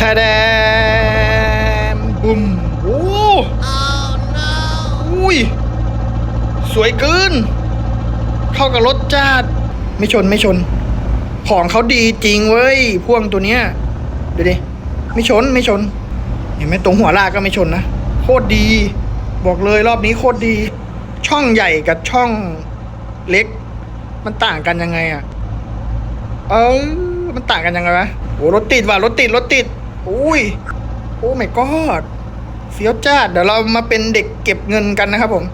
ทาแดมบุมโอ้อุ้ย สวยเกิน เข้ากับรถจัดไม่ชนไม่ชน ของเขาดีจริงเว้ย พ่วงตัวเนี้ยดูดิ ไม่ชนไม่ชน เห็นไหมตรงหัวลากก็ไม่ชนนะ โคตรดี บอกเลยรอบนี้โคตรดี ช่องใหญ่กับช่องเล็ก มันต่างกันยังไงอะเออมันต่างกันยังไงวะโอ้รถติดว่ะรถติดรถติด อุ้ย โอ้ไม่กอดเฟี้ยวจ้าดเดี๋ยวเรามาเป็นเด็กเก็บเงินกันนะครับผม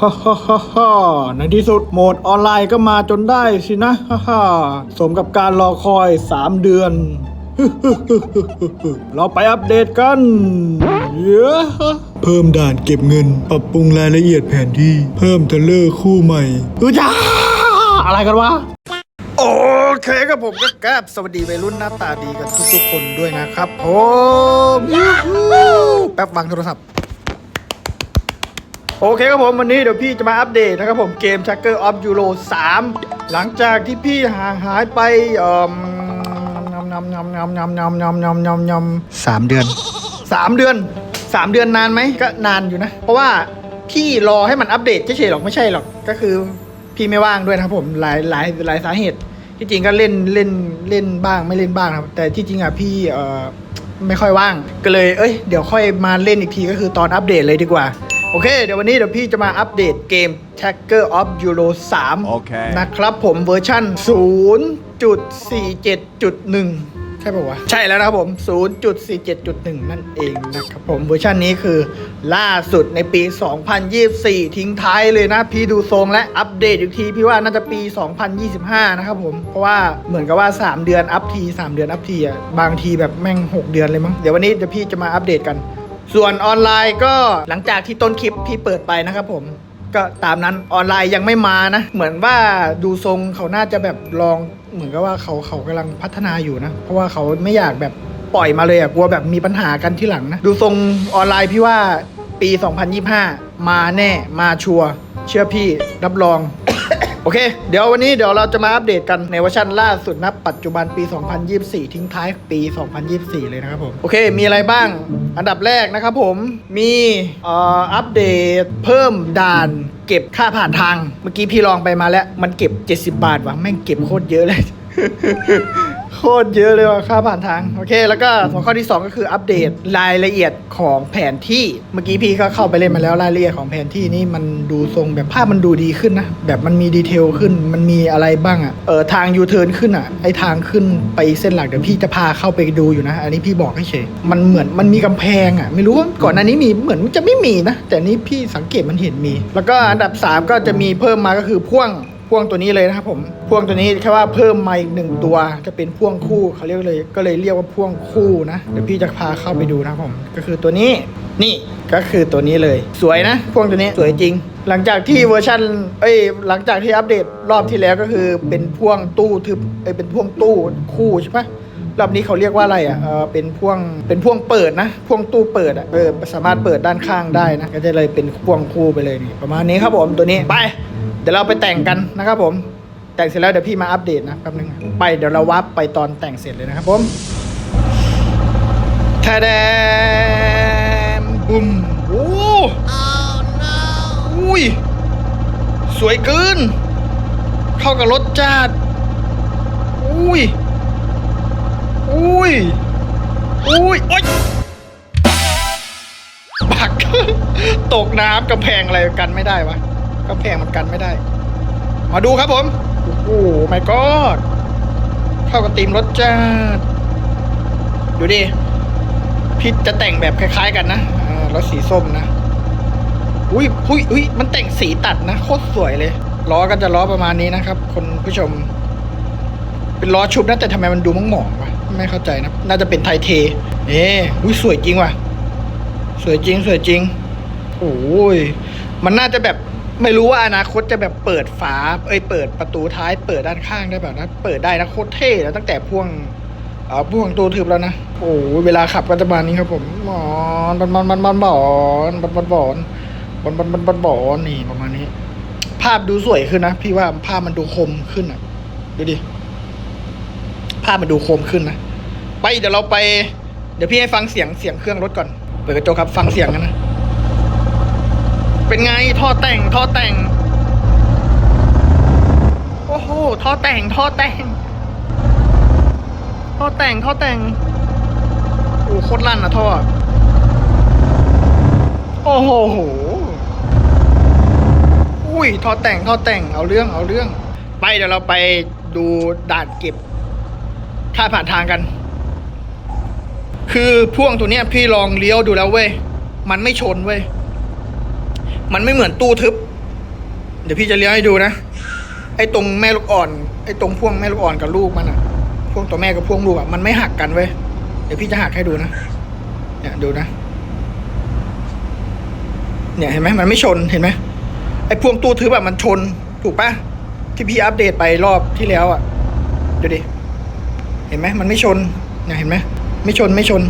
ฮ่าฮ่าฮ่าฮ่าในที่สุดโหมดออนไลน์ก็มาจนได้สินะฮ่าฮ่าสมกับการรอคอย 3 เดือน เราไปอัปเดตกันเยอะเพิ่มด่านเก็บเงิน ปรับปรุงรายละเอียดแผนที่ เพิ่มเทเลอร์คู่ใหม่อือจ้าอะไรกันวะโอเคครับผมก็กบสวัสดีวัยรุ่นหน้าตาดีกันทุกๆคนด้วยนะครับผมแป๊บวางโทรศัพท์ โอเคครับผมวันนี้เดี๋ยวพี่จะมาอัปเดตนะครับผมเกม Tracker of Euro 3หลังจากที่พี่ห่างหายไปเอ่อนำนำนำนำนำนำนำนำนำสามเดือนสามเดือนสามเดือนนานไหมก็นานอยู่นะ เพราะว่าพี่รอให้มันอัปเดตเฉยๆหรอกไม่ใช่หรอกก็คือพี่ไม่ว่างด้วยนะครับผมหลายหลายหลายสาเหตุ ที่จริงก็เล่นเล่นเล่นบ้างไม่เล่นบ้างครับแต่ที่จริงอะพี่เอ่อไม่ค่อยว่างก็เลยเอ้ยเดี๋ยวค่อยมาเล่นอีกทีก็คือตอนอัปเดตเลยดีกว่า โอเค เดี๋ยววันนี้เดี๋ยวพี่จะมาอัปเดตเกม Tracker of Euro 3โอเคนะครับผมเวอร์ชั่น 0.47.1 ใช่ป่าวะ ใช่แล้วนะครับผม 0.47.1 นั่นเองนะครับผมเวอร์ชันนี้คือล่าสุดในปี 2024 ทิ้งท้ายเลยนะ พี่ดูทรงและอัปเดตอีกที พี่ว่าน่าจะปี 2025 นะครับผม เพราะว่าเหมือนกับว่า 3 เดือนอัพที 3 เดือนอัพทีอะบางทีแบบแม่ง 6 เดือนเลยมั้งเดี๋ยววันนี้เดี๋ยวพี่จะมาอัปเดตกัน ส่วนออนไลน์ก็หลังจากที่ต้นคลิปพี่เปิดไปนะครับผมก็ตามนั้นออนไลน์ยังไม่มานะ เหมือนว่าดูทรงเขาน่าจะแบบลองเหมือนกับว่าเขาเขากำลังพัฒนาอยู่นะ เพราะว่าเขาไม่อยากแบบปล่อยมาเลยอะกลัวแบบมีปัญหากันที่หลังนะ ดูทรงออนไลน์พี่ว่าปี 2025 มาแน่มาชัวเชื่อพี่รับรอง โอเค เดี๋ยววันนี้เดี๋ยวเราจะมาอัปเดตกันในเวอร์ชันล่าสุดนะปัจจุบันปี 2024 ทิ้งท้ายปี 2024 เลยนะครับผม โอเค มีอะไรบ้าง อันดับแรกนะครับผมมีอ่ออัปเดตเพิ่มด่านเก็บค่าผ่านทาง เมื่อกี้พี่ลองไปมาแล้ว มันเก็บ 70 บาทว่ะแม่งเก็บโคตรเยอะเลย โคตรเยอะเลยว่ะค่าผ่านทาง โอเค แล้วก็หัวข้อที่ 2 ก็คืออัปเดตรายละเอียดของแผนที่เมื่อกี้พี่ก็เข้าไปเล่นมาแล้วรายละเอียดของแผนที่นี่มันดูทรงแบบภาพมันดูดีขึ้นนะ แบบมันมีดีเทลขึ้นมันมีอะไรบ้างอะ่ะเออทางยูเทิร์นขึ้นอะ่ะไอทางขึ้นไปเส้นหลักเดี๋ยวพี่จะพาเข้าไปดูอยู่นะ อันนี้พี่บอกให้เฉยมันเหมือนมันมีกำแพงอะ่ะไม่รู้ว่าก่อนหน้านี้มีเหมือนจะไม่มีนะ แต่นี่พี่สังเกตมันเห็นมี แล้วก็อันดับสามก็จะมีเพิ่มมาก็คือพ่วง พ่วงตัวนี้เลยนะครับผมพ่วงตัวนี้แค่ว่าเพิ่มมาอีกหนึ่งตัว จะเป็นพ่วงคู่เขาเรียกเลย ก็เลยเรียกว่าพ่วงคู่นะเดี๋ยวพี่จะพาเข้าไปดูนะครับผม ก็คือตัวนี้นี่ก็คือตัวนี้เลย สวยนะพ่วงตัวนี้สวยจริง หลังจากที่เวอร์ชันเอ้ยหลังจากที่อัปเดตรอบที่แล้วก็คือเป็นพ่วงตู้ทึบเอ้ยเป็นพ่วงตู้คู่ใช่ปะรอบนี้เขาเรียกว่าอะไรอะเออเป็นพ่วง เป็นพ่วงเปิดนะ พ่วงตู้เปิดอะ เออ สามารถเปิดด้านข้างได้นะ ก็จะเลยเป็นพ่วงคู่ไปเลยนี่ ประมาณนี้ครับผมตัวนี้ ไป ดี๋ยวเราไปแต่งกันนะครับผมแต่งเสร็จแล้วเดี๋ยวพี่มาอัปเดตนะแป๊บนึงไปเดี๋ยวเราวับไปตอนแต่งเสร็จเลยนะครับผมทาแดมบุมโอ้อุ้ย สวยเกิน เข้ากับรถจัดอุ้ย อุ้ย อุ้ย โอ๊ยปัก ตกน้ำกำแพงอะไรกันไม่ได้วะ กำแพงมันกันไม่ได้ มาดูครับผม โอ้โหไม่กอดเข้ากับตีมรถจัดดูดิพี่จะแต่งแบบคล้าย ๆ กันนะอ่ารถสีส้มนะอุ้ยอุ้ยอุ้ยมันแต่งสีตัดนะโคตรสวยเลยล้อก็จะล้อประมาณนี้นะครับคุณผู้ชม เป็นล้อชุบนะแต่ทำไมมันดูมั่งหมองวะไม่เข้าใจนะ น่าจะเป็นไทเท เอ๊อุ้ยสวยจริงว่ะ สวยจริงสวยจริงโอ้ยมันน่าจะแบบ ไม่รู้ว่าอนาคตจะแบบเปิดฝา เอ้ยเปิดประตูท้าย เปิดด้านข้างได้แบบนะ เปิดได้นะโคตรเท่แล้วตั้งแต่พ่วงเอ่อพ่วงตัวทึบแล้วนะ โอ้เวลาขับก็จะมานี้ครับผมบอนบอนบอนบอนบอนบอนบอนบอนบอนบอนบอนบอนบอนบอนนี่ประมาณนี้ ภาพดูสวยขึ้นนะพี่ว่าภาพมันดูคมขึ้นอะดูดิภาพมันดูคมขึ้นนะไปเดี๋ยวเราไป เดี๋ยวพี่ให้ฟังเสียงเสียงเครื่องรถก่อน เปิดกระจกครับฟังเสียงกันนะ เป็นไงท่อแต่งท่อแต่ง โอ้โหท่อแต่งท่อแต่งท่อแต่งท่อแต่งโอ้โคตรลั่นนะท่อโอ้โหอุ้ยท่อแต่งท่อแต่งเอาเรื่องเอาเรื่อง ไปเดี๋ยวเราไปดูด่านเก็บ ค่าผ่านทางกัน คือพ่วงตัวเนี้ยพี่ลองเลี้ยวดูแล้วเว้ยมันไม่ชนเว้ย มันไม่เหมือนตู้ทึบ เดี๋ยวพี่จะเลี้ยวให้ดูนะ ไอ้ตรงแม่ลูกอ่อน ไอ้ตรงพ่วงแม่ลูกอ่อนกับลูกมันอะพ่วงตัวแม่กับพ่วงลูกอะมันไม่หักกันเว้ย เดี๋ยวพี่จะหักให้ดูนะ เนี่ยดูนะ เนี่ยเห็นไหมมันไม่ชนเห็นไหมไอ้พ่วงตู้ทึบอะมันชน ถูกปะที่พี่อัปเดตไปรอบที่แล้วอะดูดิ เห็นไหมมันไม่ชน เนี่ยเห็นไหมไม่ชนไม่ชน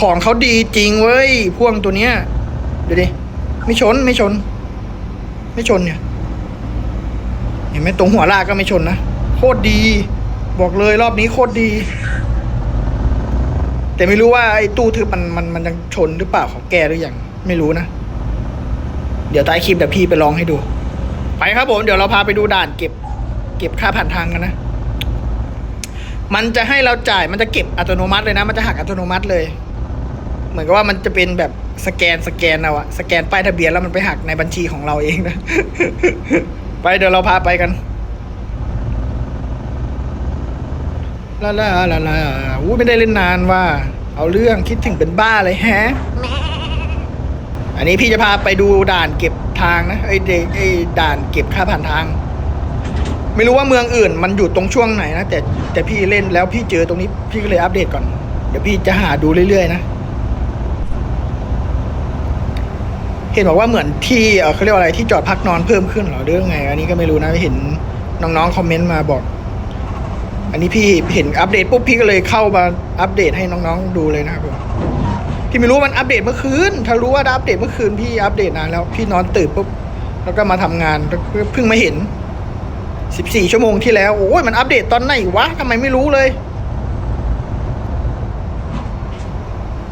ของเขาดีจริงเว้ยพ่วงตัวเนี้ยดูดิ ไม่ชนไม่ชน ไม่ชนเนี่ย เห็นไหมตรงหัวลากก็ไม่ชนนะโคตรดี บอกเลยรอบนี้โคตรดี แต่ไม่รู้ว่าไอ้ตู้ทึบมันมันมันยังชนหรือเปล่าเขาแก้หรือยังไม่รู้นะเดี๋ยวใต้คลิปเดี๋ยวพี่ไปลองให้ดู ไปครับผม เดี๋ยวเราพาไปดูด่านเก็บ เก็บค่าผ่านทางกันนะมันจะให้เราจ่ายมันจะเก็บอัตโนมัติเลยนะ มันจะหักอัตโนมัติเลย เหมือนกับว่ามันจะเป็นแบบสแกนสแกนเอาอะสแกนป้ายทะเบียนแล้วมันไปหักในบัญชีของเราเองนะ ไปเดี๋ยวเราพาไปกันลาลาลาลาอู้ไม่ได้เล่นนานว่า เอาเรื่องคิดถึงเป็นบ้าเลยแฮะ อันนี้พี่จะพาไปดูด่านเก็บทางนะไอ้เดไอ้ด่านเก็บค่าผ่านทาง ไม่รู้ว่าเมืองอื่น มันอยู่ตรงช่วงไหนนะแต่แต่พี่เล่นแล้วพี่เจอตรงนี้พี่ก็เลยอัปเดตก่อน เดี๋ยวพี่จะหาดูเรื่อยๆนะ เห็นบอกว่าเหมือนที่เขาเรียกว่าอะไรที่จอดพักนอนเพิ่มขึ้นเหรอหรือไง อันนี้ก็ไม่รู้นะเห็นน้องๆคอมเมนต์มาบอก อันนี้พี่เห็นอัปเดตปุ๊บพี่ก็เลยเข้ามาอัปเดตให้น้องๆดูเลยนะครับผมพี่ไม่รู้ว่ามันอัปเดตเมื่อคืนถ้ารู้ว่าอัปเดตเมื่อคืนพี่อัปเดตนานแล้วพี่นอนตื่นปุ๊บแล้วก็มาทำงานเพิ่งมาเห็นสิบสี่ชั่วโมงที่แล้วโอ้ยมันอัปเดตตอนไหนวะทำไมไม่รู้เลย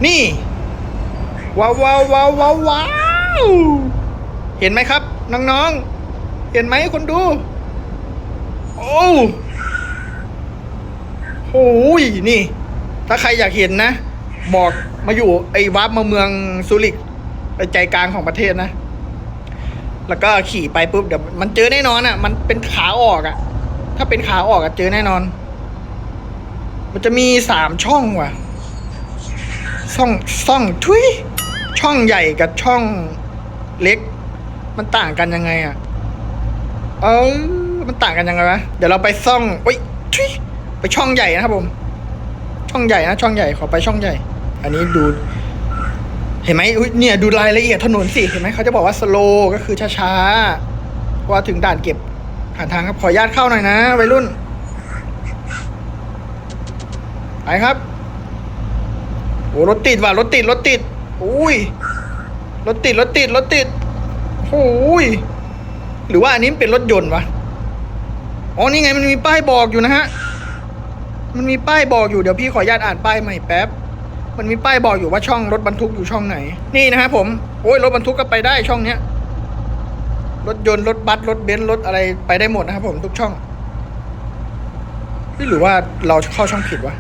นี่ว้าวว้าวว้าวว้าวาวเห็นไหมครับ น้องๆ เห็นไหมคนดู โอ้โหนี่ ถ้าใครอยากเห็นนะ บอกมาอยู่ไอ้วับมาเมืองซูริกไปใจกลางของประเทศนะ แล้วก็ขี่ไปปุ๊บเดี๋ยวมันเจอแน่นอนอะ มันเป็นขาออกอะ ถ้าเป็นขาออกอะเจอแน่นอน มันจะมีสามช่องว่ะช่องช่องทุยช่องใหญ่กับช่อง เล็ก มันต่างกันยังไงอะ เออ มันต่างกันยังไงวะ เดี๋ยวเราไปซ่องโอ้ยไปช่องใหญ่นะครับผม ช่องใหญ่นะ ช่องใหญ่ ขอไปช่องใหญ่ อันนี้ดู เห็นไหมอุ๊ยเนี่ย ดูรายละเอียดถนนสิ เห็นไหมเขาจะบอกว่าสโลก็คือช้าๆเพราะว่าถึงด่านเก็บผ่านทางครับ ขออนุญาตเข้าหน่อยนะวัยรุ่น ไปครับ โอ้รถติดว่ะ รถติด รถติด อุ้ย รถติดรถติดรถติดโอ้ยหรือว่าอันนี้เป็นรถยนต์วะ อ๋อ นี่ไงมันมีป้ายบอกอยู่นะฮะ มันมีป้ายบอกอยู่ เดี๋ยวพี่ขออนุญาตอ่านป้ายใหม่แป๊บ มันมีป้ายบอกอยู่ว่าช่องรถบรรทุกอยู่ช่องไหน นี่นะฮะผม โอ้ยรถบรรทุกก็ไปได้ช่องเนี้ย รถยนต์รถบัสรถเบนซ์รถอะไรไปได้หมดนะครับผมทุกช่องหรือว่าเราเข้าช่องผิดวะ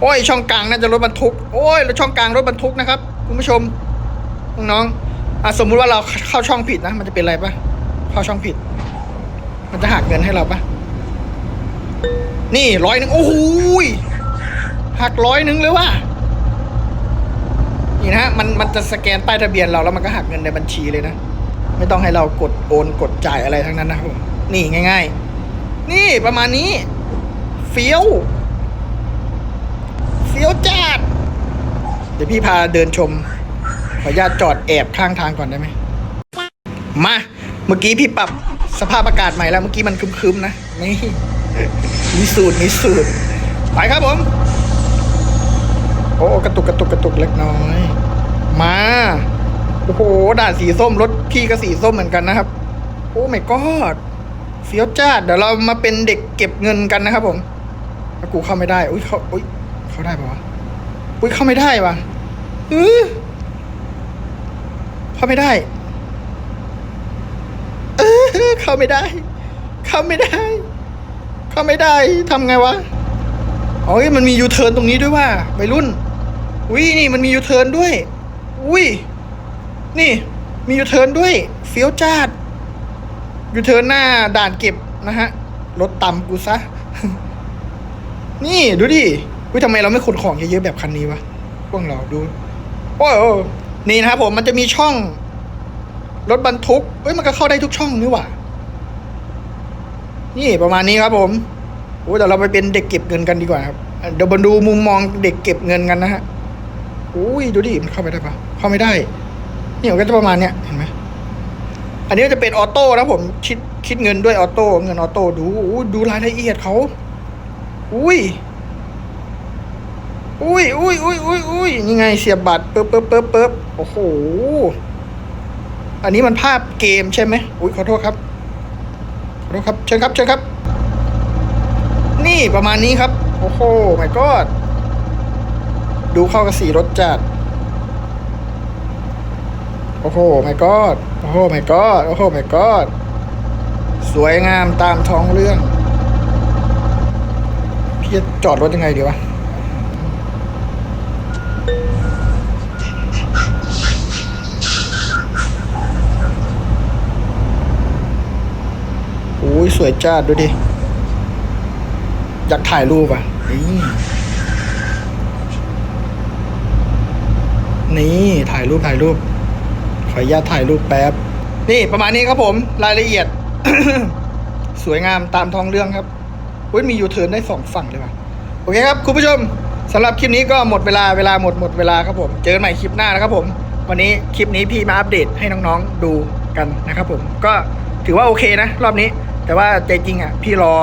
โอ้ยช่องกลางน่าจะรถบรรทุก โอ้ยแล้วช่องกลางรถบรรทุกนะครับ คุณผู้ชมน้องๆอะสมมุติว่าเราเข้าช่องผิดนะ มันจะเป็นอะไรปะเข้าช่องผิด มันจะหักเงินให้เราปะนี่ร้อยหนึ่งโอ้โหหักร้อยหนึ่งเลยว่ะนี่นะฮะมันมันจะสแกนป้ายทะเบียนเราแล้วมันก็หักเงินในบัญชีเลยนะ ไม่ต้องให้เรากดโอนกดจ่ายอะไรทั้งนั้นนะครับผมนี่ง่าย ๆ นี่ประมาณนี้ เฟี้ยว เฟี้ยวจัด ดี๋ยวพี่พาเดินชม ขออนุญาตจอดแอบข้างทางก่อนได้ไหม มา เมื่อกี้พี่ปรับสภาพอากาศใหม่แล้ว เมื่อกี้มันคึมๆนะ นี่มีสูตรมีสูตร ไปครับผม โอ้กระตุกกระตุกกระตุกเล็กน้อย มา โอ้โหด่านสีส้มรถพี่ก็สีส้มเหมือนกันนะครับ โอ้ไม่กอดเฟี้ยวจ้าดเดี๋ยวเรามาเป็นเด็กเก็บเงินกันนะครับผมกูเข้าไม่ได้ อุ้ยเข้าอุ้ย เข้าได้ปะวะ อุ้ยเข้าไม่ได้วะ ออเข้าไม่ได้ เออเข้าไม่ได้ เข้าไม่ได้ เข้าไม่ได้ทำไงวะอ๋อเฮ้ยมันมียูเทิร์นตรงนี้ด้วยว่าวัยรุ่นอุ้ยนี่มันมียูเทิร์นด้วยอุ้ยนี่ มียูเทิร์นด้วยเฟี้ยวจ้าดยูเทิร์นหน้าด่านเก็บนะฮะรถต่ำกูซะ นี่ดูดิวิทำไมเราไม่ขนของเยอะๆแบบคันนี้วะพวกเราดู อ้ยโอ้ยนี่นะครับผมมันจะมีช่อง รถบรรทุกเอ้ยมันก็เข้าได้ทุกช่องนี่หว่า นี่ประมาณนี้ครับผมโอ้ยเดี๋ยวเราไปเป็นเด็กเก็บเงินกันดีกว่าครับเดี๋ยวมาดูมุมมองเด็กเก็บเงินกันนะฮะอุ้ยดูดิมันเข้าไปได้ปะเข้าไม่ได้นี่มันก็จะประมาณเนี้ยเห็นไหมอันนี้จะเป็นออโต้นะผมคิดคิดเงินด้วยออโต้เงินออโต้ดูดูรายละเอียดเขาอุ้ย อุ้ยอุ้ยอุ้ยอุ้ยอุ้ยนี่ไงเสียบบัตรปึ๊บปึ๊บปึ๊บปึ๊บโอ้โห อันนี้มันภาพเกมใช่ไหมอุ้ยขอโทษครับ ขอโทษครับ เชิญครับเชิญครับ นี่ประมาณนี้ครับ โอ้โหไม่กอดดูเข้ากับสีรถจัด โอ้โหไม่กอดโอ้โหไม่กอดโอ้โหไม่กอดสวยงามตามท้องเรื่อง พี่จะจอดรถยังไงดีวะ วยจ้าดูดิ อยากถ่ายรูปอะ นี่นี่ถ่ายรูปถ่ายรูป ขออนุญาตถ่ายรูปแป๊บ นี่ประมาณนี้ครับผม รายละเอียด สวยงามตามท้องเรื่องครับเว้ยมียูเทิร์นได้สองฝั่งเลยว่ะ โอเคครับ คุณผู้ชมสำหรับคลิปนี้ก็หมดเวลาเวลาหมดหมดเวลาครับผม เจอกันใหม่คลิปหน้านะครับผม วันนี้คลิปนี้พี่มาอัปเดตให้น้องๆดูกันนะครับผม ก็ถือว่าโอเคนะ รอบนี้ แต่ว่าใจจริงอะพี่รอ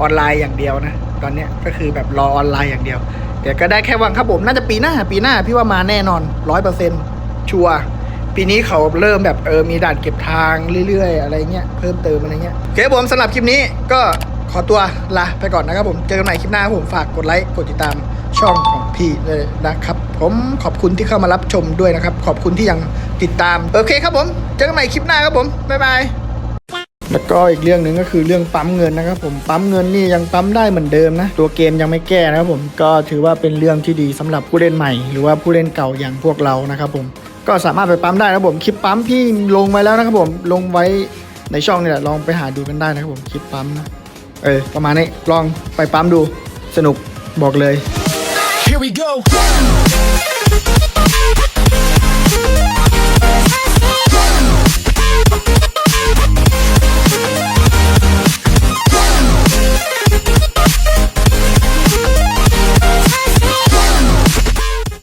ออนไลน์อย่างเดียวนะ ตอนเนี้ยก็คือแบบรอออนไลน์อย่างเดียวเดี๋ยวก็ได้แค่วังครับผมน่าจะปีหน้า ปีหน้าพี่ว่ามาแน่นอนร้อยเปอร์เซ็นต์ชัวร์ปีนี้เขาเริ่มแบบเออมีด่านเก็บทางเรื่อยๆ อะไรเงี้ยเพิ่มเติมอะไรเงี้ยโอเคผมสำหรับคลิปนี้ก็ขอตัวลาไปก่อนนะครับผม เจอกันใหม่คลิปหน้าผมฝากกดไลค์กดติดตามช่องของพี่เลยนะครับ ผมขอบคุณที่เข้ามารับชมด้วยนะครับ ขอบคุณที่ยังติดตาม โอเคครับผม เจอกันใหม่คลิปหน้าครับผม บ๊ายบาย แล้วก็อีกเรื่องหนึ่งก็คือเรื่องปั๊มเงินนะครับผมปั๊มเงินนี่ยังปั๊มได้เหมือนเดิมนะ ตัวเกมยังไม่แก้นะครับผมก็ถือว่าเป็นเรื่องที่ดีสำหรับผู้เล่นใหม่ หรือว่าผู้เล่นเก่าอย่างพวกเรานะครับผมก็สามารถไปปั๊มได้นะครับผมคลิปปั๊มพี่ลงไว้แล้วนะครับผมลงไว้ในช่องนี่แหละลองไปหาดูกันได้นะครับผมคลิปปั๊มนะเออประมาณนี้ลองไปปั๊มดูสนุกบอกเลย Here we go.